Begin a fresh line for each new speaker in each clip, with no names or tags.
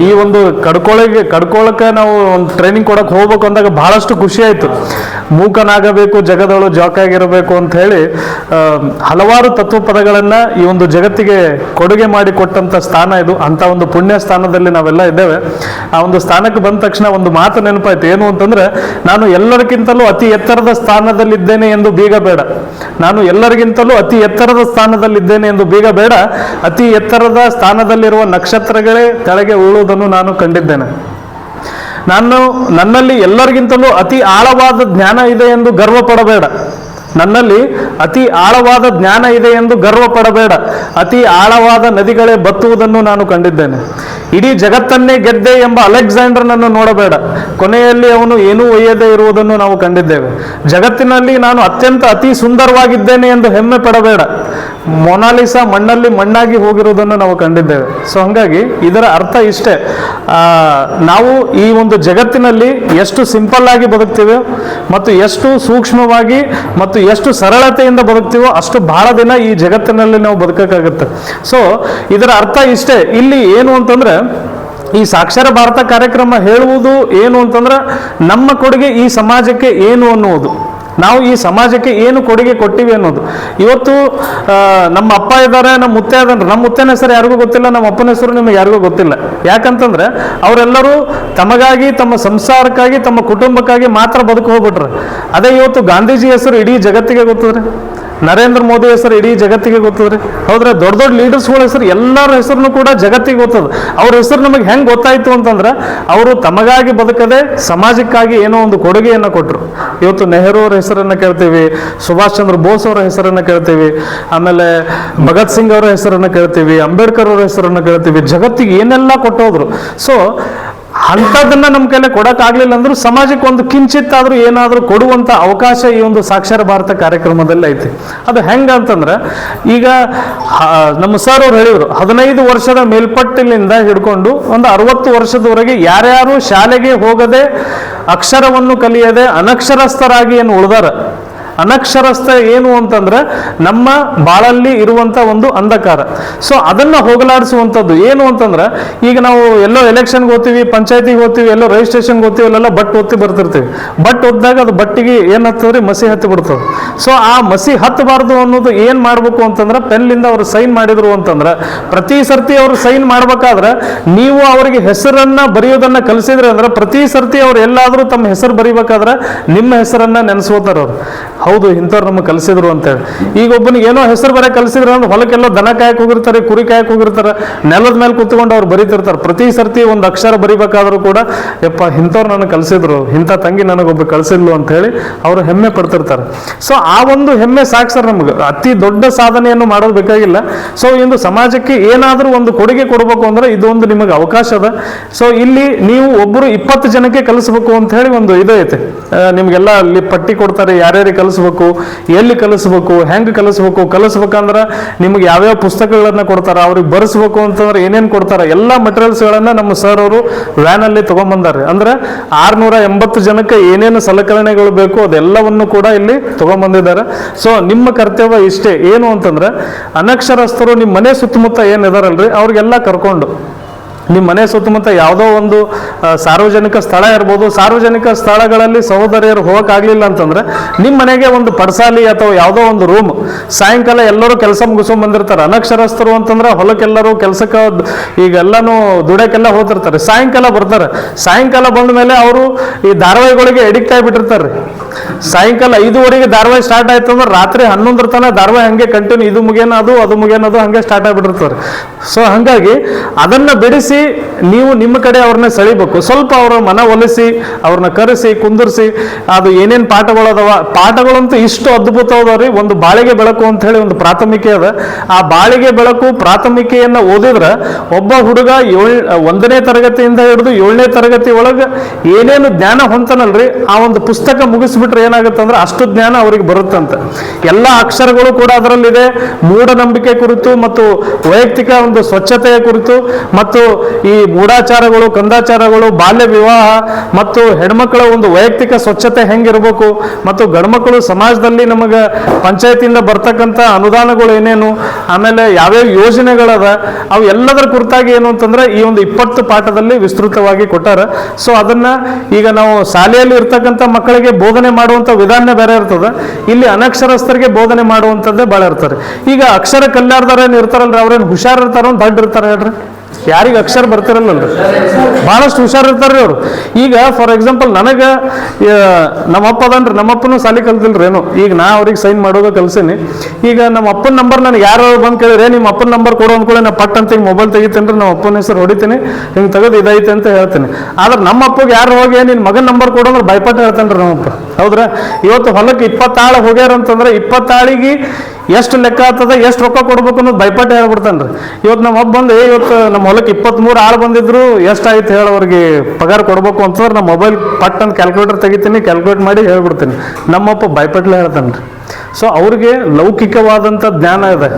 ಈ ಒಂದು ಕಡ್ಕೊಳಗೆ ಕಡ್ಕೊಳಕ್ಕೆ ನಾವು ಒಂದು ಟ್ರೈನಿಂಗ್ ಕೊಡಕ್ಕೆ ಹೋಗ್ಬೇಕು ಅಂದಾಗ ಬಹಳಷ್ಟು ಖುಷಿ ಆಯಿತು. ಮೂಕನಾಗಬೇಕು, ಜಗದಳು ಜೋಕಾಗಿರಬೇಕು ಅಂತ ಹೇಳಿ ಹಲವಾರು ತತ್ವ ಪದಗಳನ್ನು ಈ ಒಂದು ಜಗತ್ತಿಗೆ ಕೊಡುಗೆ ಮಾಡಿ ಕೊಟ್ಟಂತ ಸ್ಥಾನ ಇದು. ಅಂತ ಒಂದು ಪುಣ್ಯ ಸ್ಥಾನದಲ್ಲಿ ನಾವೆಲ್ಲ ಇದ್ದೇವೆ. ಆ ಒಂದು ಸ್ಥಾನಕ್ಕೆ ಬಂದ ತಕ್ಷಣ ಒಂದು ಮಾತು ನೆನಪಾಯ್ತು. ಏನು ಅಂತಂದ್ರೆ, ನಾನು ಎಲ್ಲರಿಗಿಂತಲೂ ಅತಿ ಎತ್ತರದ ಸ್ಥಾನದಲ್ಲಿದ್ದೇನೆ ಎಂದು ಬೀಗ ಬೇಡ. ನಾನು ಎಲ್ಲರಿಗಿಂತಲೂ ಅತಿ ಎತ್ತರದ ಸ್ಥಾನದಲ್ಲಿದ್ದೇನೆ ಎಂದು ಬೀಗ ಬೇಡ. ಅತಿ ಎತ್ತರದ ಸ್ಥಾನದಲ್ಲಿರುವ ನಕ್ಷತ್ರಗಳೇ ಕೆಳಗೆ ಉಳುವುದನ್ನು ನಾನು ಕಂಡಿದ್ದೇನೆ. ನಾನು ನನ್ನಲ್ಲಿ ಎಲ್ಲರಿಗಿಂತಲೂ ಅತಿ ಆಳವಾದ ಜ್ಞಾನ ಇದೆ ಎಂದು ಗರ್ವ ಪಡಬೇಡ ನನ್ನಲ್ಲಿ ಅತಿ ಆಳವಾದ ಜ್ಞಾನ ಇದೆ ಎಂದು ಗರ್ವ ಪಡಬೇಡ ಅತಿ ಆಳವಾದ ನದಿಗಳೇ ಬತ್ತುವುದನ್ನು ನಾನು ಕಂಡಿದ್ದೇನೆ. ಇಡೀ ಜಗತ್ತನ್ನೇ ಗೆದ್ದೆ ಎಂಬ ಅಲೆಕ್ಸಾಂಡರ್ನನ್ನು ನೋಡಬೇಡ. ಕೊನೆಯಲ್ಲಿ ಅವನು ಏನೂ ಒಯ್ಯದೇ ಇರುವುದನ್ನು ನಾವು ಕಂಡಿದ್ದೇವೆ. ಜಗತ್ತಿನಲ್ಲಿ ನಾನು ಅತ್ಯಂತ ಅತಿ ಸುಂದರವಾಗಿದ್ದೇನೆ ಎಂದು ಹೆಮ್ಮೆ ಪಡಬೇಡ. ಮೊನಾಲಿಸಾ ಮಣ್ಣಲ್ಲಿ ಮಣ್ಣಾಗಿ ಹೋಗಿರುವುದನ್ನು ನಾವು ಕಂಡಿದ್ದೇವೆ. ಸೊ ಹಂಗಾಗಿ ಇದರ ಅರ್ಥ ಇಷ್ಟೇ. ನಾವು ಈ ಒಂದು ಜಗತ್ತಿನಲ್ಲಿ ಎಷ್ಟು ಸಿಂಪಲ್ ಆಗಿ ಬದುಕ್ತೀವೋ ಮತ್ತು ಎಷ್ಟು ಸೂಕ್ಷ್ಮವಾಗಿ ಮತ್ತು ಎಷ್ಟು ಸರಳತೆಯಿಂದ ಬದುಕ್ತೀವೋ ಅಷ್ಟು ಬಹಳ ದಿನ ಈ ಜಗತ್ತಿನಲ್ಲಿ ನಾವು ಬದುಕಕ್ಕಾಗುತ್ತೆ. ಸೊ ಇದರ ಅರ್ಥ ಇಷ್ಟೇ. ಇಲ್ಲಿ ಏನು ಅಂತಂದ್ರೆ ಈ ಸಾಕ್ಷರ ಭಾರತ ಕಾರ್ಯಕ್ರಮ ಹೇಳುವುದು ಏನು ಅಂತಂದ್ರೆ ನಮ್ಮ ಕೊಡುಗೆ ಈ ಸಮಾಜಕ್ಕೆ ಏನು ಅನ್ನುವುದು. ನಾವು ಈ ಸಮಾಜಕ್ಕೆ ಏನು ಕೊಡುಗೆ ಕೊಟ್ಟಿವಿ ಅನ್ನೋದು. ಇವತ್ತು ನಮ್ಮ ಅಪ್ಪ ಇದ್ದಾರೆ, ನಮ್ಮ ಮುತ್ತೆ ಇದ್ದಾರೆ. ನಮ್ಮ ಮುತ್ತೆನ ಹೆಸರು ಯಾರಿಗೂ ಗೊತ್ತಿಲ್ಲ, ನಮ್ಮ ಅಪ್ಪನ ಹೆಸರು ನಿಮಗೆ ಯಾರಿಗೂ ಗೊತ್ತಿಲ್ಲ. ಯಾಕಂತಂದ್ರೆ ಅವರೆಲ್ಲರೂ ತಮಗಾಗಿ, ತಮ್ಮ ಸಂಸಾರಕ್ಕಾಗಿ, ತಮ್ಮ ಕುಟುಂಬಕ್ಕಾಗಿ ಮಾತ್ರ ಬದುಕು ಹೋಗ್ಬಿಟ್ರೆ. ಅದೇ ಇವತ್ತು ಗಾಂಧೀಜಿ ಹೆಸರು ಇಡೀ ಜಗತ್ತಿಗೆ ಗೊತ್ತದ್ರೆ? ನರೇಂದ್ರ ಮೋದಿ ಹೆಸರು ಇಡೀ ಜಗತ್ತಿಗೆ ಗೊತ್ತದ್ರಿ? ಹೌದ್ರೆ? ದೊಡ್ಡ ದೊಡ್ಡ ಲೀಡರ್ಸ್ಗಳ ಹೆಸರು, ಎಲ್ಲರ ಹೆಸರನ್ನು ಕೂಡ ಜಗತ್ತಿಗೆ ಗೊತ್ತದ. ಅವ್ರ ಹೆಸರು ನಮಗೆ ಹೆಂಗೆ ಗೊತ್ತಾಯಿತು ಅಂತಂದ್ರೆ, ಅವರು ತಮಗಾಗಿ ಬದುಕದೆ ಸಮಾಜಕ್ಕಾಗಿ ಏನೋ ಒಂದು ಕೊಡುಗೆಯನ್ನು ಕೊಟ್ಟರು ಇವತ್ತು ನೆಹರು ಅವರ ಹೆಸರನ್ನು ಕೇಳ್ತೀವಿ, ಸುಭಾಷ್ ಚಂದ್ರ ಬೋಸ್ ಅವರ ಹೆಸರನ್ನು ಕೇಳ್ತೀವಿ, ಆಮೇಲೆ ಭಗತ್ ಸಿಂಗ್ ಅವರ ಹೆಸರನ್ನು ಕೇಳ್ತೀವಿ, ಅಂಬೇಡ್ಕರ್ ಅವರ ಹೆಸರನ್ನು ಕೇಳ್ತೀವಿ, ಜಗತ್ತಿಗೆ ಏನೆಲ್ಲ ಕೊಟ್ಟೋದ್ರು. ಸೊ ಅಂಥದ್ದನ್ನ ನಮ್ಮ ಕೈಲಿ ಕೊಡೋಕ್ಕಾಗಲಿಲ್ಲ ಅಂದ್ರೂ ಸಮಾಜಕ್ಕೆ ಒಂದು ಕಿಂಚಿತ್ತಾದರೂ ಏನಾದರೂ ಕೊಡುವಂತ ಅವಕಾಶ ಈ ಒಂದು ಸಾಕ್ಷರ ಭಾರತ ಕಾರ್ಯಕ್ರಮದಲ್ಲಿ ಐತಿ. ಅದು ಹೆಂಗೆ ಅಂತಂದ್ರೆ ಈಗ ನಮ್ಮ ಸರ್ ಅವ್ರು ಹೇಳಿದ್ರು, ಹದಿನೈದು ವರ್ಷದ ಮೇಲ್ಪಟ್ಟಿನಿಂದ ಹಿಡ್ಕೊಂಡು ಒಂದು ಅರವತ್ತು ವರ್ಷದವರೆಗೆ ಯಾರ್ಯಾರು ಶಾಲೆಗೆ ಹೋಗದೆ ಅಕ್ಷರವನ್ನು ಕಲಿಯದೆ ಅನಕ್ಷರಸ್ಥರಾಗಿ ಏನು ಉಳಿದಾರ ಅನಕ್ಷರಸ್ಥ ಏನು ಅಂತಂದ್ರೆ ನಮ್ಮ ಬಾಳಲ್ಲಿ ಇರುವಂತ ಒಂದು ಅಂಧಕಾರ. ಸೊ ಅದನ್ನ ಹೋಗಲಾಡಿಸುವಂಥದ್ದು ಏನು ಅಂತಂದ್ರೆ, ಈಗ ನಾವು ಎಲ್ಲೋ ಎಲೆಕ್ಷನ್ಗೆ ಹೋಗ್ತೀವಿ, ಪಂಚಾಯತಿಗೆ ಹೋಗ್ತೀವಿ, ಎಲ್ಲೋ ರಿಜಿಸ್ಟ್ರೇಷನ್ಗೆ ಹೋಗ್ತೀವಿ, ಅಲ್ಲೆಲ್ಲ ಬಟ್ ಒತ್ತಿ ಬರ್ತಿರ್ತೀವಿ. ಬಟ್ ಒದ್ದಾಗ ಅದು ಬಟ್ಟಿಗೆ ಏನು ಹತ್ತದ್ರಿ ಮಸಿ ಹತ್ತಿ ಬಿಡ್ತದೆ. ಸೊ ಆ ಮಸಿ ಹತ್ತಬಾರ್ದು ಅನ್ನೋದು ಏನು ಮಾಡಬೇಕು ಅಂತಂದ್ರೆ ಪೆನ್ನಿಂದ ಅವರು ಸೈನ್ ಮಾಡಿದ್ರು ಅಂತಂದ್ರೆ, ಪ್ರತಿ ಸರ್ತಿ ಅವರು ಸೈನ್ ಮಾಡ್ಬೇಕಾದ್ರೆ, ನೀವು ಅವರಿಗೆ ಹೆಸರನ್ನ ಬರೆಯೋದನ್ನ ಕಲಿಸಿದ್ರೆ ಅಂದ್ರೆ, ಪ್ರತಿ ಸರ್ತಿ ಅವ್ರು ಎಲ್ಲಾದರೂ ತಮ್ಮ ಹೆಸರು ಬರಿಬೇಕಾದ್ರೆ, ನಿಮ್ಮ ಹೆಸರನ್ನ ನೆನೆಸ್ಕೋತಾರ ಅವ್ರು. ಹೌದು, ಇಂಥವ್ರು ನಮಗೆ ಕಲಿಸಿದ್ರು ಅಂತೇಳಿ ಈಗ ಒಬ್ಬನಿಗೆ ಏನೋ ಹೆಸರು ಬರ ಕಲಿಸಿದ್ರು ಅಂದ್ರೆ ಹೊಲಕ್ಕೆಲ್ಲ ದನ ಕಾಯಕ್ಕೆ ಹೋಗಿರ್ತಾರೆ, ಕುರಿ ಕಾಯಕ್ ಹೋಗಿರ್ತಾರೆ, ನೆಲದ ಮೇಲೆ ಕೂತ್ಕೊಂಡು ಅವ್ರು ಬರೀತಿರ್ತಾರೆ. ಪ್ರತಿ ಸರ್ತಿ ಒಂದು ಅಕ್ಷರ ಬರಿಬೇಕಾದ್ರೂ ಕೂಡ, ಯಪ್ಪ, ಇಂಥವ್ರು ನನಗೆ ಕಲಿಸಿದ್ರು, ಇಂಥ ತಂಗಿ ನನಗೊಬ್ಬ ಕಲಿಸಿದ್ಲು ಅಂತ ಹೇಳಿ ಅವರು ಹೆಮ್ಮೆ ಪಡ್ತಿರ್ತಾರೆ. ಸೊ ಆ ಒಂದು ಹೆಮ್ಮೆ ಸಾಕು ಸರ್ ನಮ್ಗೆ. ಅತಿ ದೊಡ್ಡ ಸಾಧನೆಯನ್ನು ಮಾಡೋದು ಬೇಕಾಗಿಲ್ಲ. ಸೊ ಇಂದು ಸಮಾಜಕ್ಕೆ ಏನಾದರೂ ಒಂದು ಕೊಡುಗೆ ಕೊಡಬೇಕು ಅಂದ್ರೆ ಇದೊಂದು ನಿಮಗೆ ಅವಕಾಶ ಅದ. ಸೊ ಇಲ್ಲಿ ನೀವು ಒಬ್ಬರು ಇಪ್ಪತ್ತು ಜನಕ್ಕೆ ಕಲಿಸ್ಬೇಕು ಅಂತ ಹೇಳಿ ಒಂದು ಇದೈತೆ ನಿಮ್ಗೆಲ್ಲ ಅಲ್ಲಿ ಪಟ್ಟಿ ಕೊಡ್ತಾರೆ, ಯಾರ್ಯಾರಿಗೆ ಕಲಿಸ್ಬೇಕು, ಎಲ್ಲಿ ಕಲಿಸ್ಬೇಕು, ಹೆಂಗೆ ಕಲಿಸ್ಬೇಕು, ಕಲಿಸ್ಬೇಕಂದ್ರೆ ನಿಮ್ಗೆ ಯಾವ್ಯಾವ ಪುಸ್ತಕಗಳನ್ನ ಕೊಡ್ತಾರ, ಅವ್ರಿಗೆ ಬರೆಸ್ಬೇಕು ಅಂತಂದ್ರೆ ಏನೇನು ಕೊಡ್ತಾರೆ, ಎಲ್ಲ ಮಟೀರಿಯಲ್ಸ್ಗಳನ್ನ ನಮ್ಮ ಸರ್ ಅವರು ವ್ಯಾನಲ್ಲಿ ತೊಗೊಂಬಂದಾರೆ. ಅಂದ್ರೆ ಆರ್ನೂರ ಎಂಬತ್ತು ಜನಕ್ಕೆ ಏನೇನು ಸಲಕರಣೆಗಳು ಬೇಕು ಅದೆಲ್ಲವನ್ನು ಕೂಡ ಇಲ್ಲಿ ತೊಗೊಂಬಂದಿದ್ದಾರೆ. ಸೊ ನಿಮ್ಮ ಕರ್ತವ್ಯ ಇಷ್ಟೇ. ಏನು ಅಂತಂದ್ರೆ ಅನಕ್ಷರಸ್ಥರು ನಿಮ್ಮ ಮನೆ ಸುತ್ತಮುತ್ತ ಏನಿದಾರಲ್ರಿ ಅವ್ರಿಗೆಲ್ಲ ಕರ್ಕೊಂಡು ನಿಮ್ಮ ಮನೆ ಸುತ್ತಮುತ್ತ ಯಾವುದೋ ಒಂದು ಸಾರ್ವಜನಿಕ ಸ್ಥಳ ಇರ್ಬೋದು, ಸಾರ್ವಜನಿಕ ಸ್ಥಳಗಳಲ್ಲಿ ಸಹೋದರಿಯರು ಹೋಗೋಕ್ಕಾಗಲಿಲ್ಲ ಅಂತಂದ್ರೆ ನಿಮ್ಮ ಮನೆಗೆ ಒಂದು ಪಡಸಾಲಿ ಅಥವಾ ಯಾವುದೋ ಒಂದು ರೂಮ್ ಸಾಯಂಕಾಲ ಎಲ್ಲರೂ ಕೆಲಸ ಮುಗಿಸ್ಕೊಂಡ್ ಬಂದಿರ್ತಾರೆ. ಅನಕ್ಷರಸ್ಥರು ಅಂತಂದ್ರೆ ಹೊಲಕ್ಕೆಲ್ಲರೂ ಕೆಲಸಕ್ಕೆ ಈಗ ಎಲ್ಲಾನು ದುಡಕ್ಕೆಲ್ಲ ಹೋಗ್ತಿರ್ತಾರೆ. ಸಾಯಂಕಾಲ ಬರ್ತಾರೆ. ಸಾಯಂಕಾಲ ಬಂದ ಮೇಲೆ ಅವರು ಈ ಧಾರಾವಾಹಿಗಳಿಗೆ ಎಡಿಕ್ಟ್ ಆಗಿಬಿಟ್ಟಿರ್ತಾರೆ. ಸಾಯಂಕಾಲ ಐದುವರೆಗೆ ಧಾರಾವಾಹಿ ಸ್ಟಾರ್ಟ್ ಆಯ್ತು ಅಂದ್ರೆ ರಾತ್ರಿ ಹನ್ನೊಂದರ ತನಕ ಧಾರಾವಾಹಿ ಹಂಗೆ ಕಂಟಿನ್ಯೂ ಇದು ಮುಗಿಯೋದು ಅದು ಅದು ಹಂಗೆ ಸ್ಟಾರ್ಟ್ ಆಗಿಬಿಟ್ಟಿರ್ತಾರೆ. ಸೊ ಹಂಗಾಗಿ ಅದನ್ನ ಬಿಡಿಸಿ ನೀವು ನಿಮ್ಮ ಕಡೆ ಅವ್ರನ್ನ ಸೆಳಿಬೇಕು. ಸ್ವಲ್ಪ ಅವರ ಮನ ಒಲಿಸಿ, ಅವ್ರನ್ನ ಕರೆಸಿ, ಕುಂದಿರಿಸಿ, ಅದು ಏನೇನು ಪಾಠಗಳದವ, ಪಾಠಗಳಂತೂ ಇಷ್ಟು ಅದ್ಭುತವಾದವ್ರಿ. ಒಂದು ಬಾಳಿಗೆ ಬೆಳಕು ಅಂತ ಹೇಳಿ ಒಂದು ಪ್ರಾಥಮಿಕೆ ಅದ. ಆ ಬಾಳಿಗೆ ಬೆಳಕು ಪ್ರಾಥಮಿಕೆಯನ್ನ ಓದಿದ್ರೆ ಒಬ್ಬ ಹುಡುಗ ಏಳ್, ಒಂದನೇ ತರಗತಿಯಿಂದ ಹಿಡಿದು ಏಳನೇ ತರಗತಿ ಒಳಗೆ ಏನೇನು ಜ್ಞಾನ ಹೊಂತಾನಲ್ರಿ ಆ ಒಂದು ಪುಸ್ತಕ ಮುಗಿಸ್ಬಿಟ್ರೆ ಏನಾಗುತ್ತೆ ಅಂದ್ರೆ ಅಷ್ಟು ಜ್ಞಾನ ಅವ್ರಿಗೆ ಬರುತ್ತಂತೆ. ಎಲ್ಲ ಅಕ್ಷರಗಳು ಕೂಡ ಅದರಲ್ಲಿದೆ. ಮೂಢನಂಬಿಕೆ ಕುರಿತು ಮತ್ತು ವೈಯಕ್ತಿಕ ಒಂದು ಸ್ವಚ್ಛತೆಯ ಕುರಿತು ಮತ್ತು ಈ ಮೂಢಾಚಾರಗಳು, ಕಂದಾಚಾರಗಳು, ಬಾಲ್ಯ ವಿವಾಹ ಮತ್ತು ಹೆಣ್ಮಕ್ಳ ಒಂದು ವೈಯಕ್ತಿಕ ಸ್ವಚ್ಛತೆ ಹೆಂಗಿರ್ಬೇಕು ಮತ್ತು ಗಂಡ್ಮಕ್ಳು ಸಮಾಜದಲ್ಲಿ ನಮಗೆ ಪಂಚಾಯತಿಯಿಂದ ಬರ್ತಕ್ಕಂಥ ಅನುದಾನಗಳು ಏನೇನು, ಆಮೇಲೆ ಯಾವ್ಯಾವ ಯೋಜನೆಗಳದ, ಅವು ಎಲ್ಲದರ ಕುರಿತಾಗಿ ಏನು ಅಂತಂದ್ರೆ ಈ ಒಂದು ಇಪ್ಪತ್ತು ಪಾಠದಲ್ಲಿ ವಿಸ್ತೃತವಾಗಿ ಕೊಟ್ಟಾರ. ಸೊ ಅದನ್ನ ಈಗ ನಾವು ಶಾಲೆಯಲ್ಲಿ ಇರ್ತಕ್ಕಂಥ ಮಕ್ಕಳಿಗೆ ಬೋಧನೆ ಮಾಡುವಂತ ವಿಧಾನ ಬೇರೆ ಇರ್ತದೆ. ಇಲ್ಲಿ ಅನಕ್ಷರಸ್ಥರಿಗೆ ಬೋಧನೆ ಮಾಡುವಂಥದ್ದೇ ಭಾಳ ಇರ್ತಾರೆ ಈಗ ಅಕ್ಷರ ಕಲ್ಯಾಣದವ್ರು ಏನು ಇರ್ತಾರಲ್ರಿ, ಅವ್ರೇನು ಹುಷಾರ್ ಇರ್ತಾರೋ, ದಡ್ಡ ಇರ್ತಾರೆ ಹೇಳ್ರಿ. ಯಾರಿಗೆ ಅಕ್ಷರ ಬರ್ತಿರಲ್ಲಲ್ರಿ ಭಾಳಷ್ಟು ಹುಷಾರ್ ಇರ್ತಾರ್ರಿ ಅವರು. ಈಗ ಫಾರ್ ಎಕ್ಸಾಂಪಲ್ ನನಗೆ ನಮ್ಮಪ್ಪ ಅದನ್ರಿ, ನಮ್ಮಪ್ಪನೂ ಸಾಲಿ ಕಲ್ತಿಲ್ರಿ ಏನು. ಈಗ ನಾ ಅವ್ರಿಗೆ ಸೈನ್ ಮಾಡೋದು ಕಲ್ಸೀನಿ. ಈಗ ನಮ್ಮ ಅಪ್ಪನ ನಂಬರ್ ನನಗೆ ಯಾರು ಬಂದು ಕೇಳಿದ್ರೆ, ನಿಮ್ಮ ಅಪ್ಪನ ನಂಬರ್ ಕೊಡೋ ಅಂದ್ಕೊಳ್ಳಿ ನಾ ಪಟ್ ಅಂತ ಹಿಂಗೆ ಮೊಬೈಲ್ ತೆಗಿತೇನೆ ನಮ್ಮ ಅಪ್ಪನ ಹೆಸರು ಹೊಡಿತೀನಿ. ಹಿಂಗೆ ತೆಗೆದು ಇದೈತೆ ಅಂತ ಹೇಳ್ತೀನಿ. ಆದ್ರೆ ನಮ್ಮ ಅಪ್ಪಗೆ ಯಾರು ಹೋಗಿ ನಿನ್ನ ಮಗನ ನಂಬರ್ ಕೊಡು ಅಂದ್ರೆ ಭಯಪಟ್ಟು ಹೇಳ್ತಾನೆ ರೀ ನಮ್ಮಪ್ಪ. ಹೌದ್ರಾ? ಇವತ್ತು ಹೊಲಕ್ಕೆ ಇಪ್ಪತ್ತಾಳು ಹೋಗ್ಯಾರ ಅಂತಂದ್ರೆ ಇಪ್ಪತ್ತಾಳಿಗೆ ಎಷ್ಟು ಲೆಕ್ಕ ಆಗ್ತದ, ಎಷ್ಟು ರೊಕ್ಕ ಕೊಡ್ಬೇಕು ಅನ್ನೋದು ಭಯಪಟ್ಟು ಹೇಳ್ಬಿಡ್ತಾನೆ ಇವತ್ತು ನಮ್ಮ ಹಬ್ಬ ಬಂದು ಇವತ್ತು ನಮ್ಮ ಹೊಲಕ್ಕೆ ಇಪ್ಪತ್ತ್ಮೂರು ಆಳು ಬಂದಿದ್ರು ಎಷ್ಟಾಯ್ತು ಹೇಳಿ ಅವ್ರಿಗೆ ಪಗಾರ ಕೊಡ್ಬೇಕು ಅಂತಂದ್ರೆ ನಮ್ಮ ಮೊಬೈಲ್ ಪಟ್ ಅಂತ ಕ್ಯಾಲ್ಕುಲೇಟರ್ ತೆಗಿತೀನಿ, ಕ್ಯಾಲ್ಕುಲೇಟ್ ಮಾಡಿ ಹೇಳ್ಬಿಡ್ತೀನಿ. ನಮ್ಮಪ್ಪ ಭಯಪಟ್ಲೆ ಹೇಳ್ತಾನೆ ಸೊ ಅವ್ರಿಗೆ ಲೌಕಿಕವಾದಂಥ ಜ್ಞಾನ ಇದೆ.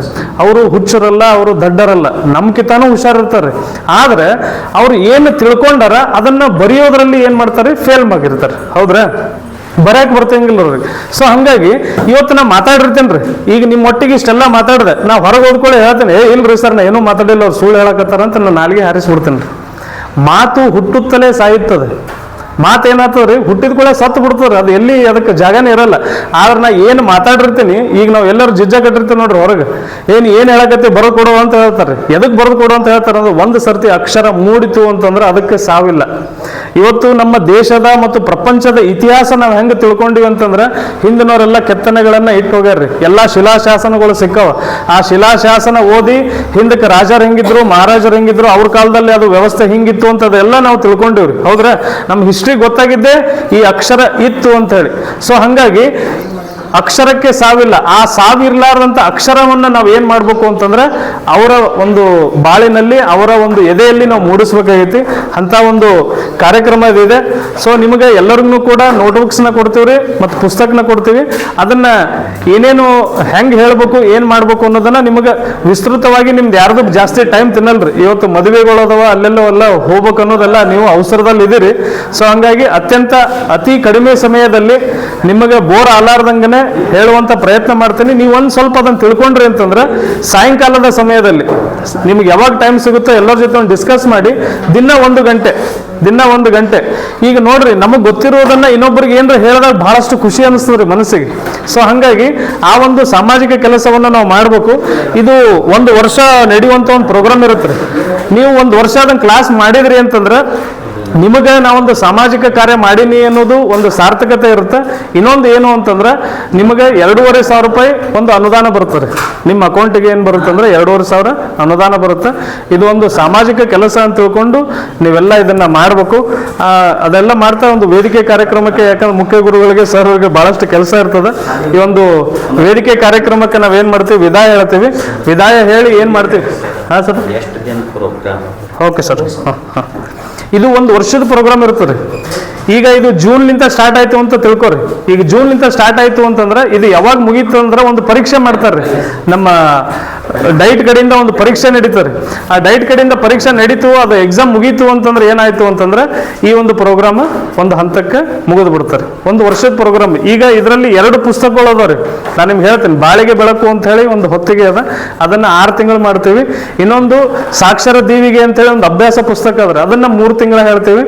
ಅವರು ಹುಚ್ಚರಲ್ಲ, ಅವರು ದಡ್ಡರಲ್ಲ, ನಮ್ಕಿತಾನು ಹುಷಾರಿರ್ತಾರೆ. ಆದರೆ ಅವ್ರು ಏನು ತಿಳ್ಕೊಂಡಾರ ಅದನ್ನ ಬರೆಯೋದ್ರಲ್ಲಿ ಏನು ಮಾಡ್ತಾರೆ? ಫೇಲ್ ಆಗಿರ್ತಾರೆ ಹೌದ್ರಾ? ಬರಕ್ಕೆ ಬರ್ತಂಗಿಲ್ಲ ಅವ್ರಿಗೆ. ಸೊ ಹಂಗಾಗಿ ಇವತ್ತು ನಾ ಮಾತಾಡಿರ್ತೇನೆ ರೀ ಈಗ ನಿಮ್ಮ ಒಟ್ಟಿಗೆ ಇಷ್ಟೆಲ್ಲ ಮಾತಾಡಿದೆ, ನಾ ಹೊರಗೆ ಹೋದ್ಕೊಳ್ಳಿ ಹೇಳ್ತೇನೆ, ಏ, ಇಲ್ರಿ ಸರ್, ನಾ ಏನೂ ಮಾತಾಡಿಲ್ಲ, ಅವ್ರು ಸುಳ್ಳು ಹೇಳಕತ್ತಾರ ಅಂತ ನಾನು ನಾಲ್ಗೆ ಹಾರಿಸ್ಬಿಡ್ತೇನೆ ರೀ ಮಾತು ಹುಟ್ಟುತ್ತಲೇ ಸಾಯುತ್ತದೆ. ಮಾತೇನಾಗ್ತದೆ ರೀ ಹುಟ್ಟಿದ ಕೂಡ ಸತ್ತು ಬಿಡ್ತದೆ ಅದು ಎಲ್ಲಿ ಅದಕ್ಕೆ ಜಾಗನೇ ಇರಲ್ಲ. ಆದ್ರೆ ನಾ ಏನು ಮಾತಾಡಿರ್ತೀನಿ, ಈಗ ನಾವು ಎಲ್ಲರೂ ಜಿಜ್ಜ ಕಟ್ಟಿರ್ತೀವಿ ನೋಡ್ರಿ ಹೊರಗೆ. ಏನು ಏನು ಹೇಳಕತ್ತಿ, ಬರೆದು ಕೊಡು ಅಂತ ಹೇಳ್ತಾರೆ. ಎದಕ್ಕೆ ಬರೆದು ಕೊಡು ಅಂತ ಹೇಳ್ತಾರೆ ಅಂದ್ರೆ, ಒಂದು ಸರ್ತಿ ಅಕ್ಷರ ಮೂಡಿತು ಅಂತಂದ್ರೆ ಅದಕ್ಕೆ ಸಾವಿಲ್ಲ. ಇವತ್ತು ನಮ್ಮ ದೇಶದ ಮತ್ತು ಪ್ರಪಂಚದ ಇತಿಹಾಸ ನಾವು ಹೆಂಗೆ ತಿಳ್ಕೊಂಡಿವಿ ಅಂತಂದ್ರೆ ಹಿಂದಿನವರೆಲ್ಲ ಕೆತ್ತನೆಗಳನ್ನು ಇಟ್ಟು ಹೋಗ್ಯಾರ್ರಿ. ಎಲ್ಲ ಶಿಲಾಶಾಸನಗಳು ಸಿಕ್ಕವ. ಆ ಶಿಲಾಶಾಸನ ಓದಿ ಹಿಂದಕ್ಕೆ ರಾಜರು ಹೆಂಗಿದ್ರು, ಮಹಾರಾಜರು ಹೆಂಗಿದ್ರು, ಅವ್ರ ಕಾಲದಲ್ಲಿ ಅದು ವ್ಯವಸ್ಥೆ ಹಿಂಗಿತ್ತು ಅಂತ ಅದೆಲ್ಲ ನಾವು ತಿಳ್ಕೊಂಡಿವ್ರಿ. ಹೌದ್ರ? ನಮ್ಮ ಹಿಸ್ಟ್ರಿ ಗೊತ್ತಾಗಿದ್ದೆ ಈ ಅಕ್ಷರ ಇತ್ತು ಅಂತ ಹೇಳಿ. ಸೊ ಹಂಗಾಗಿ ಅಕ್ಷರಕ್ಕೆ ಸಾವಿಲ್ಲ. ಆ ಸಾವಿರ್ಲಾರ್ದಂಥ ಅಕ್ಷರವನ್ನು ನಾವು ಏನು ಮಾಡಬೇಕು ಅಂತಂದ್ರೆ ಅವರ ಒಂದು ಬಾಳಿನಲ್ಲಿ, ಅವರ ಒಂದು ಎದೆಯಲ್ಲಿ ನಾವು ಮೂಡಿಸ್ಬೇಕಾಗೈತಿ. ಅಂತ ಒಂದು ಕಾರ್ಯಕ್ರಮ ಇದೆ ಸೊ ನಿಮಗೆ ಎಲ್ಲರಿಗೂ ಕೂಡ ನೋಟ್ಬುಕ್ಸ್ನ ಕೊಡ್ತೀವಿ ರೀ ಮತ್ತು ಪುಸ್ತಕನ ಕೊಡ್ತೀವಿ. ಅದನ್ನ ಏನೇನು ಹೆಂಗೆ ಹೇಳಬೇಕು, ಏನು ಮಾಡಬೇಕು ಅನ್ನೋದನ್ನ ನಿಮಗೆ ವಿಸ್ತೃತವಾಗಿ ನಿಮ್ದು ಯಾರ್ದು ಜಾಸ್ತಿ ಟೈಮ್ ತಿನ್ನಲ್ರಿ. ಇವತ್ತು ಮದುವೆಗಳದವ ಅಲ್ಲೆಲ್ಲೋ ಎಲ್ಲ ಹೋಗ್ಬೇಕು ಅನ್ನೋದೆಲ್ಲ ನೀವು ಅವಸರದಲ್ಲಿ ಇದ್ದೀರಿ ಸೊ ಹಂಗಾಗಿ ಅತ್ಯಂತ ಅತಿ ಕಡಿಮೆ ಸಮಯದಲ್ಲಿ ನಿಮಗೆ ಬೋರ್ ಆಲಾರ್ದಂಗೆ ಹೇಳುವಂತ ಪ್ರಯತ್ನ ಮಾಡ್ತೀನಿ. ನೀವು ಒಂದು ಸ್ವಲ್ಪ ಅದನ್ನು ತಿಳ್ಕೊಂಡ್ರಿ ಅಂತಂದ್ರೆ, ಸಾಯಂಕಾಲದ ಸಮಯದಲ್ಲಿ ನಿಮ್ಗೆ ಯಾವಾಗ ಟೈಮ್ ಸಿಗುತ್ತೋ ಎಲ್ಲರ ಜೊತೆ ಒಂದು ಡಿಸ್ಕಸ್ ಮಾಡಿ, ದಿನ ಒಂದು ಗಂಟೆ, ದಿನ ಒಂದು ಗಂಟೆ. ಈಗ ನೋಡ್ರಿ, ನಮಗೆ ಗೊತ್ತಿರೋದನ್ನ ಇನ್ನೊಬ್ಬರಿಗೆ ಏನಾರ ಹೇಳಿದಾಗ ಬಹಳಷ್ಟು ಖುಷಿ ಅನಿಸ್ತದ್ರಿ ಮನಸ್ಸಿಗೆ. ಸೊ ಹಾಗಾಗಿ ಆ ಒಂದು ಸಾಮಾಜಿಕ ಕೆಲಸವನ್ನು ನಾವು ಮಾಡಬೇಕು. ಇದು ಒಂದು ವರ್ಷ ನಡೆಯುವಂಥ ಒಂದು ಪ್ರೋಗ್ರಾಮ್ ಇರುತ್ತೆ ನೀವು ಒಂದು ವರ್ಷ ಅದನ್ನ ಕ್ಲಾಸ್ ಮಾಡಿದ್ರಿ ಅಂತಂದ್ರೆ ನಿಮಗೆ ನಾವೊಂದು ಸಾಮಾಜಿಕ ಕಾರ್ಯ ಮಾಡೀನಿ ಅನ್ನೋದು ಒಂದು ಸಾರ್ಥಕತೆ ಇರುತ್ತೆ. ಇನ್ನೊಂದು ಏನು ಅಂತಂದ್ರೆ ನಿಮಗೆ ಎರಡೂವರೆ ಸಾವಿರ ರೂಪಾಯಿ ಒಂದು ಅನುದಾನ ಬರುತ್ತೆ ನಿಮ್ಮ ಅಕೌಂಟಿಗೆ ಏನು ಬರುತ್ತೆ ಅಂದರೆ ಎರಡೂವರೆ ಸಾವಿರ ಅನುದಾನ ಬರುತ್ತೆ. ಇದು ಒಂದು ಸಾಮಾಜಿಕ ಕೆಲಸ ಅಂತ ತಿಳ್ಕೊಂಡು ನೀವೆಲ್ಲ ಇದನ್ನು ಮಾಡಬೇಕು. ಅದೆಲ್ಲ ಮಾಡ್ತಾ ಒಂದು ವೇದಿಕೆ ಕಾರ್ಯಕ್ರಮಕ್ಕೆ ಯಾಕಂದ್ರೆ ಮುಖ್ಯ ಗುರುಗಳಿಗೆ ಸರ್ ಅವರಿಗೆ ಬಹಳಷ್ಟು ಕೆಲಸ ಇರ್ತದೆ. ಈ ಒಂದು ವೇದಿಕೆ ಕಾರ್ಯಕ್ರಮಕ್ಕೆ ನಾವೇನು ಮಾಡ್ತೀವಿ? ವಿದಾಯ ಹೇಳ್ತೀವಿ. ವಿದಾಯ ಹೇಳಿ ಏನು ಮಾಡ್ತೀವಿ? ಹಾಂ ಸರ್. ಓಕೆ ಸರ್ ಹಾಂ ಹಾಂ. ಇದು ಒಂದು ವರ್ಷದ ಪ್ರೋಗ್ರಾಮ್ ಇರ್ತದೆ. ಈಗ ಇದು ಜೂನ್ಲಿಂದ ಸ್ಟಾರ್ಟ್ ಆಯ್ತು ಅಂತ ತಿಳ್ಕೊರಿ ಈಗ ಜೂನ್ಲಿಂದ ಸ್ಟಾರ್ಟ್ ಆಯ್ತು ಅಂತಂದ್ರೆ ಇದು ಯಾವಾಗ ಮುಗೀತು ಅಂದ್ರೆ ಒಂದು ಪರೀಕ್ಷೆ ಮಾಡ್ತಾರೆ ನಮ್ಮ ಡೈಟ್ ಕಡೆಯಿಂದ ಒಂದು ಪರೀಕ್ಷೆ ನಡೀತಾರೆ ಆ ಡೈಟ್ ಕಡೆಯಿಂದ ಪರೀಕ್ಷೆ ನಡೀತು, ಅದು ಎಕ್ಸಾಮ್ ಮುಗೀತು ಅಂತಂದ್ರೆ ಏನಾಯ್ತು ಅಂತಂದ್ರೆ ಈ ಒಂದು ಪ್ರೋಗ್ರಾಮ್ ಒಂದು ಹಂತಕ್ಕೆ ಮುಗಿದು ಬಿಡ್ತಾರೆ ಒಂದು ವರ್ಷದ ಪ್ರೋಗ್ರಾಮ್ ಈಗ ಇದರಲ್ಲಿ ಎರಡು ಪುಸ್ತಕಗಳು ಅದಾವ್ರಿ. ನಾನು ನಿಮ್ಗೆ ಹೇಳ್ತೀನಿ, ಬಾಳಿಗೆ ಬೆಳಕು ಅಂತ ಹೇಳಿ ಒಂದು ಹೊತ್ತಿಗೆ ಅದ. ಅದನ್ನ ಆರು ತಿಂಗಳು ಮಾಡ್ತೀವಿ. ಇನ್ನೊಂದು ಸಾಕ್ಷರ ದೀವಿಗೆ ಅಂತ ಹೇಳಿ ಒಂದು ಅಭ್ಯಾಸ ಪುಸ್ತಕ ಅದ್ರ. ಅದನ್ನ ಮೂರು ತಿಂಗಳ ಹೇಳ್ತೀವಿ.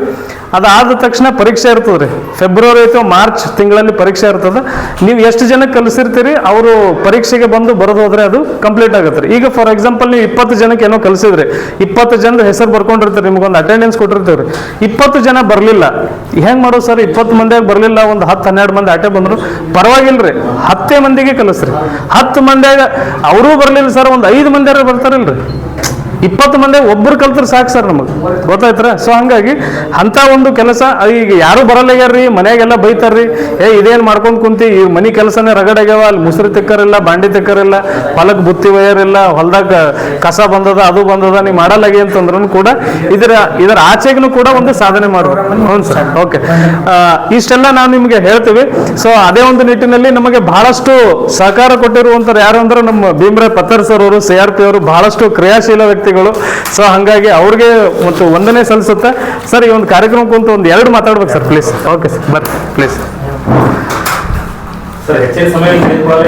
ಅದಾದ ತಕ್ಷಣ ಪರೀಕ್ಷೆ ಇರ್ತದೆ ರೀ ಫೆಬ್ರವರಿ ಅಥವಾ ಮಾರ್ಚ್ ತಿಂಗಳಲ್ಲಿ ಪರೀಕ್ಷೆ ಇರ್ತದೆ. ನೀವು ಎಷ್ಟು ಜನ ಕಲಿಸಿರ್ತೀರಿ, ಅವರು ಪರೀಕ್ಷೆಗೆ ಬಂದು ಬರೆದು ಹೋದ್ರೆ ಅದು ಕಂಪ್ಲೀಟ್ ಆಗುತ್ತೆ ರೀ. ಈಗ ಫಾರ್ ಎಕ್ಸಾಂಪಲ್ ನೀವು ಇಪ್ಪತ್ತು ಜನಕ್ಕೆ ಏನೋ ಕಲಿಸಿದ್ರಿ, ಇಪ್ಪತ್ತು ಜನದ ಹೆಸರು ಬರ್ಕೊಂಡಿರ್ತೀರಿ, ನಿಮ್ಗೊಂದು ಅಟೆಂಡೆನ್ಸ್ ಕೊಟ್ಟಿರ್ತೀವಿ ರೀ ಇಪ್ಪತ್ತು ಜನ ಬರಲಿಲ್ಲ. ಹೆಂಗೆ ಮಾಡೋದು ಸರ್, ಇಪ್ಪತ್ತು ಮಂದಿಯಾಗ ಬರಲಿಲ್ಲ, ಒಂದು ಹತ್ತು, ಹನ್ನೆರಡು ಮಂದಿ ಅಟೆ ಬಂದರು. ಪರವಾಗಿಲ್ಲ ರೀ ಹತ್ತೇ ಮಂದಿಗೆ ಕಲಿಸ್ರಿ. ಹತ್ತು ಮಂದಿಯಾಗ, ಅವರೂ ಬರಲಿಲ್ಲ ಸರ್, ಒಂದು ಐದು ಮಂದಿಯಾರ ಬರ್ತಾರಲ್ರಿ. ಇಪ್ಪತ್ತು ಮಂದಿ ಒಬ್ಬರು ಕಲ್ತ್ರೆ ಸಾಕು ಸರ್ ನಮಗೆ. ಗೊತ್ತಾಯ್ತರ? ಸೊ ಹಂಗಾಗಿ ಅಂತ ಒಂದು ಕೆಲಸ, ಈಗ ಯಾರು ಬರಲ್ಲಾಗ್ಯಾರ್ರಿ ಮನ್ಯಾಗೆಲ್ಲ ಬೈತಾರ್ರಿ, ಏ, ಇದೇನು ಮಾಡ್ಕೊಂಡು ಕುಂತಿ? ಈ ಮನಿ ಕೆಲಸನೇ ರಗಡಾಗ್ಯಾವ, ಅಲ್ಲಿ ಮುಸ್ರಿ ತಿಕ್ಕರಿಲ್ಲ, ಬಾಂಡಿ ತಿಕ್ಕರಿಲ್ಲ ಹೊಲಕ್ಕೆ ಬುತ್ತಿ ಒಯ್ಯರಿಲ್ಲ, ಹೊಲ್ದಾಗ ಕಸ ಬಂದದ, ಅದು ಬಂದದ ನೀವು ಮಾಡಲಾಗಿ ಅಂತಂದ್ರೂ ಕೂಡ ಇದರ ಇದರ ಆಚೆಗೂ ಕೂಡ ಒಂದು ಸಾಧನೆ ಮಾಡ್ಬೇಕು ಹ್ಞೂ ಸರ್. ಓಕೆ. ಇಷ್ಟೆಲ್ಲ ನಾವು ನಿಮಗೆ ಹೇಳ್ತೀವಿ. ಸೊ ಅದೇ ಒಂದು ನಿಟ್ಟಿನಲ್ಲಿ ನಮಗೆ ಬಹಳಷ್ಟು ಸಹಕಾರ ಕೊಟ್ಟಿರುವಂಥವ್ರು ಯಾರು ಅಂದ್ರೆ ನಮ್ಮ ಭೀಮ್ರಾಯ್ ಪತ್ತರ್ ಸರ್ ಅವರು, ಸಿ ಆರ್ ಪಿ ಅವರು ಬಹಳಷ್ಟು ಕ್ರಿಯಾಶೀಲ ವ್ಯಕ್ತಿ
ವಿದ್ಯಾರ್ಥಿಗಳು. ಸೊ ಹಾಗಾಗಿ ಅವ್ರಿಗೆ ಮತ್ತು ಒಂದನೇ ಸಲ್ಲಿಸುತ್ತೆ. ಸರ್, ಈ ಒಂದು ಕಾರ್ಯಕ್ರಮ ಕುಂತು ಒಂದು ಎರಡು ಮಾತಾಡ್ಬೇಕು ಸರ್ ಪ್ಲೀಸ್ ಓಕೆ ಸರ್ ಬರ್ರಿ ಪ್ಲೀಸ್
ಸರ್, ಹೆಚ್ಚಿನ ಸಮಯ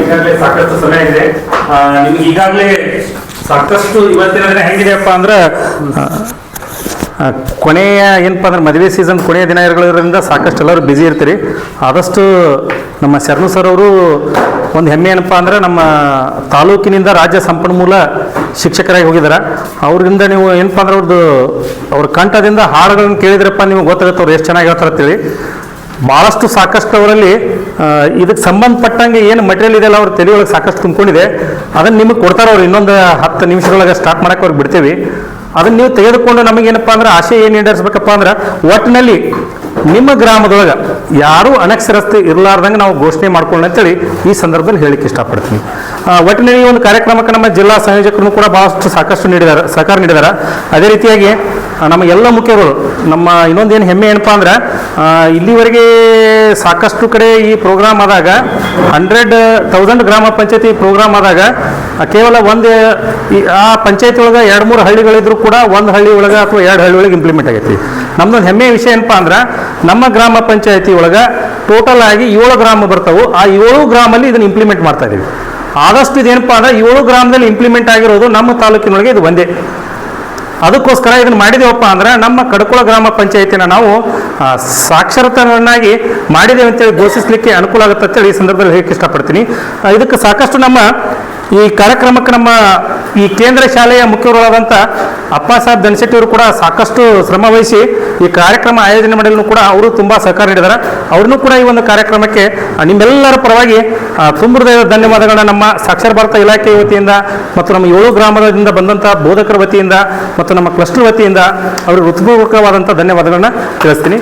ಈಗಾಗಲೇ ಸಾಕಷ್ಟು ಸಮಯ ಇದೆ. ನಿಮ್ಗೆ ಈಗಾಗಲೇ ಸಾಕಷ್ಟು ಇವತ್ತಿನ ಹೆಂಗಿದೆಯಪ್ಪ ಅಂದ್ರೆ
ಕೊನೆಯ ಏನಪ್ಪ ಅಂದ್ರೆ ಮದುವೆ ಸೀಸನ್ ಕೊನೆಯ ದಿನ ಇರೋದ್ರಿಂದ ಸಾಕಷ್ಟು ಎಲ್ಲರೂ ಬ್ಯುಸಿ ಇರ್ತೀರಿ. ಆದಷ್ಟು ನಮ್ಮ ಶರಣು ಸರ್ ಅವರು ಒಂದು ಹೆಮ್ಮೆ ಏನಪ್ಪ ಅಂದ್ರೆ ನಮ್ಮ ತಾಲೂಕಿನಿಂದ ರಾಜ್ಯ ಸಂಪನ್ಮೂಲ ಶಿಕ್ಷಕರಾಗಿ ಹೋಗಿದ್ದಾರೆ ಅವರಿಂದ ನೀವು ಏನಪ್ಪ ಅಂದ್ರೆ ಅವ್ರದ್ದು ಅವ್ರ ಕಂಠದಿಂದ ಹಾಡುಗಳನ್ನು ಕೇಳಿದ್ರಪ್ಪ ನಿಮ್ಗೆ ಗೊತ್ತಾಗುತ್ತೆ ಅವ್ರು ಎಷ್ಟು ಚೆನ್ನಾಗಿ ಹೇಳ್ತಾರೆ ಅಂತೇಳಿ ಭಾಳಷ್ಟು ಸಾಕಷ್ಟು ಅವರಲ್ಲಿ ಇದಕ್ಕೆ ಸಂಬಂಧಪಟ್ಟಂಗೆ ಏನು ಮಟೀರಿಯಲ್ ಇದೆಯಲ್ಲ ಅವ್ರ ತಲೆಯೊಳಗೆ ಸಾಕಷ್ಟು ತುಂಬಿಕೊಂಡಿದೆ. ಅದನ್ನು ನಿಮಗೆ ಕೊಡ್ತಾರೆ ಅವ್ರು ಇನ್ನೊಂದು ಹತ್ತು ನಿಮಿಷದೊಳಗೆ ಸ್ಟಾರ್ಟ್ ಮಾಡೋಕೆ ಅವ್ರಿಗೆ ಬಿಡ್ತೀವಿ. ಅದನ್ನು ನೀವು ತೆಗೆದುಕೊಂಡು ನಮಗೇನಪ್ಪ ಅಂದ್ರೆ ಆಶೆ ಏನು ಈಡೇರಿಸ್ಬೇಕಪ್ಪ ಅಂದ್ರೆ ಒಟ್ಟಿನಲ್ಲಿ ನಿಮ್ಮ ಗ್ರಾಮದೊಳಗೆ ಯಾರೂ ಅನಕ್ಷರಸ್ಥೆ ಇರಲಾರ್ದಂಗೆ ನಾವು ಘೋಷಣೆ ಮಾಡ್ಕೊಳ್ಳೋಣ ಅಂತೇಳಿ ಈ ಸಂದರ್ಭದಲ್ಲಿ ಹೇಳಿಕ್ಕೆ ಇಷ್ಟಪಡ್ತೀನಿ. ಒಟ್ಟಿನಲ್ಲಿ ಈ ಒಂದು ಕಾರ್ಯಕ್ರಮಕ್ಕೆ ನಮ್ಮ ಜಿಲ್ಲಾ ಸಂಯೋಜಕರು ಕೂಡ ಭಾಳಷ್ಟು ಸಾಕಷ್ಟು ನೀಡಿದ್ದಾರೆ, ಸಹಕಾರ ನೀಡಿದ್ದಾರೆ. ಅದೇ ರೀತಿಯಾಗಿ ನಮ್ಮ ಎಲ್ಲ ಮುಖ್ಯಗಳು ನಮ್ಮ ಇನ್ನೊಂದೇನು ಹೆಮ್ಮೆ ಏನಪ್ಪ ಅಂದ್ರೆ ಇಲ್ಲಿವರೆಗೆ ಸಾಕಷ್ಟು ಕಡೆ ಈ ಪ್ರೋಗ್ರಾಮ್ ಆದಾಗ ಹಂಡ್ರೆಡ್ ತೌಸಂಡ್ ಗ್ರಾಮ ಪಂಚಾಯತಿ ಪ್ರೋಗ್ರಾಮ್ ಆದಾಗ ಕೇವಲ ಒಂದು ಆ ಪಂಚಾಯತಿ ಒಳಗೆ ಎರಡು ಮೂರು ಹಳ್ಳಿಗಳಿದ್ರು ಕೂಡ ಒಂದು ಹಳ್ಳಿ ಒಳಗೆ ಅಥವಾ ಎರಡು ಹಳ್ಳಿ ಒಳಗೆ ಇಂಪ್ಲಿಮೆಂಟ್ ಆಗೈತಿ. ನಮ್ದೊಂದು ಹೆಮ್ಮೆಯ ವಿಷಯ ಏನಪ್ಪಾ ಅಂದ್ರೆ ನಮ್ಮ ಗ್ರಾಮ ಪಂಚಾಯತಿ ಒಳಗೆ ಟೋಟಲ್ ಆಗಿ ಏಳು ಗ್ರಾಮ ಬರ್ತಾವೆ. ಆ ಏಳು ಗ್ರಾಮಲ್ಲಿ ಇದನ್ನು ಇಂಪ್ಲಿಮೆಂಟ್ ಮಾಡ್ತಾ ಇದೀವಿ. ಆದಷ್ಟು ಇದೇನಪ್ಪ ಅಂದ್ರೆ ಏಳು ಗ್ರಾಮದಲ್ಲಿ ಇಂಪ್ಲಿಮೆಂಟ್ ಆಗಿರೋದು ನಮ್ಮ ತಾಲೂಕಿನೊಳಗೆ ಇದು ಒಂದೇ ಅದಕ್ಕೋಸ್ಕರ ಇದನ್ನು ಮಾಡಿದೇವಪ್ಪ ಅಂದ್ರೆ ನಮ್ಮ ಕಡಕುಳ ಗ್ರಾಮ ಪಂಚಾಯತಿನ ನಾವು ಸಾಕ್ಷರತನನ್ನಾಗಿ ಮಾಡಿದೇವೆ ಅಂತೇಳಿ ಘೋಷಿಸಲಿಕ್ಕೆ ಅನುಕೂಲ ಆಗುತ್ತೆ ಅಂತೇಳಿ ಈ ಸಂದರ್ಭದಲ್ಲಿ ಹೇಳಕ್ಕೆ ಇಷ್ಟಪಡ್ತೀನಿ. ಇದಕ್ಕೆ ಸಾಕಷ್ಟು ನಮ್ಮ ಈ ಕಾರ್ಯಕ್ರಮಕ್ಕೆ ನಮ್ಮ ಈ ಕೇಂದ್ರ ಶಾಲೆಯ ಮುಖ್ಯರಾದಂಥ ಅಪ್ಪ ಸಾಹೇಬ್ ದನಶೆಟ್ಟಿಯವರು ಕೂಡ ಸಾಕಷ್ಟು ಶ್ರಮ ವಹಿಸಿ ಈ ಕಾರ್ಯಕ್ರಮ ಆಯೋಜನೆ ಮಾಡಲು ಕೂಡ ಅವರು ತುಂಬ ಸಹಕಾರ ನೀಡಿದ್ದಾರೆ. ಅವ್ರನ್ನೂ ಕೂಡ ಈ ಒಂದು ಕಾರ್ಯಕ್ರಮಕ್ಕೆ ನಿಮ್ಮೆಲ್ಲರ ಪರವಾಗಿ ತುಂಬ ಧನ್ಯವಾದಗಳನ್ನ ನಮ್ಮ ಸಾಕ್ಷರ ಭಾರತ ಇಲಾಖೆ ವತಿಯಿಂದ ಮತ್ತು ನಮ್ಮ ಏಳು ಗ್ರಾಮದಿಂದ ಬಂದಂಥ ಬೋಧಕರ ವತಿಯಿಂದ ಮತ್ತು ನಮ್ಮ ಕ್ಲಸ್ಟರ್ ವತಿಯಿಂದ ಅವ್ರಿಗೆ ಹೃತ್ಪೂರ್ವಕವಾದಂಥ ಧನ್ಯವಾದಗಳನ್ನ ತಿಳಿಸ್ತೀನಿ.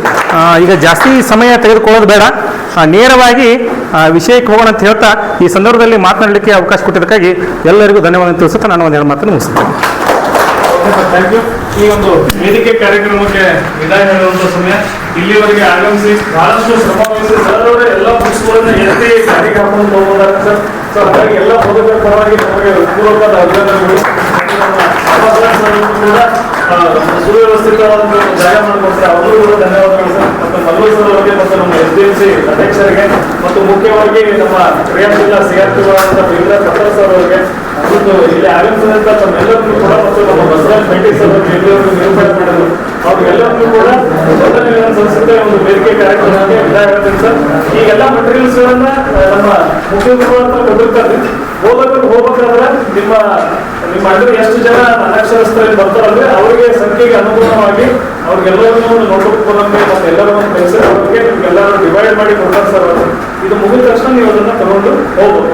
ಈಗ ಜಾಸ್ತಿ ಸಮಯ ತೆಗೆದುಕೊಳ್ಳೋದು ಬೇಡ. ನೇರವಾಗಿ ವಿಷಯಕ್ಕೆ ಹೋಗೋಣ ಅಂತ ಹೇಳ್ತಾ ಈ ಸಂದರ್ಭದಲ್ಲಿ ಮಾತನಾಡಲಿಕ್ಕೆ ಅವಕಾಶ ಕೊಟ್ಟಿದ್ದಕ್ಕಾಗಿ ಎಲ್ಲರಿಗೂ ಧನ್ಯವಾದ ತಿಳಿಸುತ್ತಾ ನಾನು ಒಂದೆರಡು ಮಾತನ್ನು ಮುಗಿಸ್ತೇನೆ.
ಈ ಒಂದು ವೇದಿಕೆ ಕಾರ್ಯಕ್ರಮಕ್ಕೆ ವಿದಾಯ ಹೇಳುವಂತ ಸಮಯ. ಇಲ್ಲಿವರೆಗೆ ಆಗಮಿಸಿ ಬಹಳಷ್ಟು ಶ್ರಮ ವಹಿಸಿ ಸರ್ ಎಲ್ಲ ಪುಸ್ತಕಗಳನ್ನ ಎತ್ತಿ ಗಾಡಿಗೆ ಹಾಕೊಂಡು ಸರ್. ಸೊ ಹಾಗಾಗಿ ಎಲ್ಲ ಬೋಧಕರ ಪರವಾಗಿ ನಮಗೆ ಪೂರ್ವಕವಾದ ಅಭಿನಂದನೆಗಳು. ಕೂಡ ಆ, ಸುವ್ಯವಸ್ಥಿತವಾದ ಜಾಗ ಮಾಡಿಕೊಡ್ತಾರೆ ಅವರು ಕೂಡ ಧನ್ಯವಾದಗಳು. ಸರ್ ಮತ್ತು ನಮ್ಮ ಎಸ್ ಡಿ ಎಂ ಸಿ ಅಧ್ಯಕ್ಷರಿಗೆ ಮತ್ತು ಮುಖ್ಯವಾಗಿ ನಮ್ಮ ಕ್ರಿಯಾಶೀಲ ಸಿಆರ್ಪಿಗಳಾದಂಥ ಆರ್ ಪಿಗಳಾದಂಥ ವಿವಿಧ ಪತ್ರ ಸರ್ ಅವರಿಗೆ, ಮತ್ತು ಇಲ್ಲಿ ಆಗಮಿಸಿದಂತ ತಮ್ಮೆಲ್ಲರಿಗೂ ಕೂಡ ಮತ್ತು ನಮ್ಮ ಬಸವರಾಜ್ ಪೇಟೆ ಸರ್ ಎಲ್ಲರಿಗೂ ನಿರೂಪಣೆ ಮಾಡಿದ್ರು. ಅವ್ರಿಗೆಲ್ಲರಿಗೂ ಕೂಡ ಮೊದಲನೇ ಸಂಸ್ಥೆ ಒಂದು ವೇದಿಕೆ ಕಾರ್ಯಕ್ರಮಕ್ಕೆ ವಿದಾಯ ಹೇಳ್ತೀನಿ ಸರ್. ಈ ಎಲ್ಲ ಮಟೀರಿಯಲ್ಸ್ ಗಳನ್ನ ನಮ್ಮ ಮುಖ್ಯಮಂತ್ರಿಗಳು ಅಂತ ಕೊಟ್ಟಿರ್ತಾರೆ ಬೋಧಕರು ಹೋಗ್ಬೇಕಾದ್ರೆ ನಿಮ್ಮ ನಿಮ್ಮ ಹಳ್ಳಿ ಎಷ್ಟು ಜನ ಅನಕ್ಷರಸ್ಥರಲ್ಲಿ ಬರ್ತಾರಂದ್ರೆ ಅವರಿಗೆ ಸಂಖ್ಯೆಗೆ ಅನುಗುಣವಾಗಿ ಅವ್ರಿಗೆಲ್ಲರನ್ನೂ ಒಂದು ನೋಟ್ಬುಕ್ ಕೊಡಂಗೆ ಮತ್ತು ಎಲ್ಲರನ್ನೂ ಕಳಿಸಿ ಅವ್ರಿಗೆ ನಿಮ್ಗೆಲ್ಲರೂ ಡಿವೈಡ್ ಮಾಡಿ ಕೊಡ್ತಾರೆ ಸರ್ ಅವರು. ಇದು ಮುಗಿದ ತಕ್ಷಣ ನೀವು ಅದನ್ನು ತಗೊಂಡು ಹೋಗ್ಬೋದು.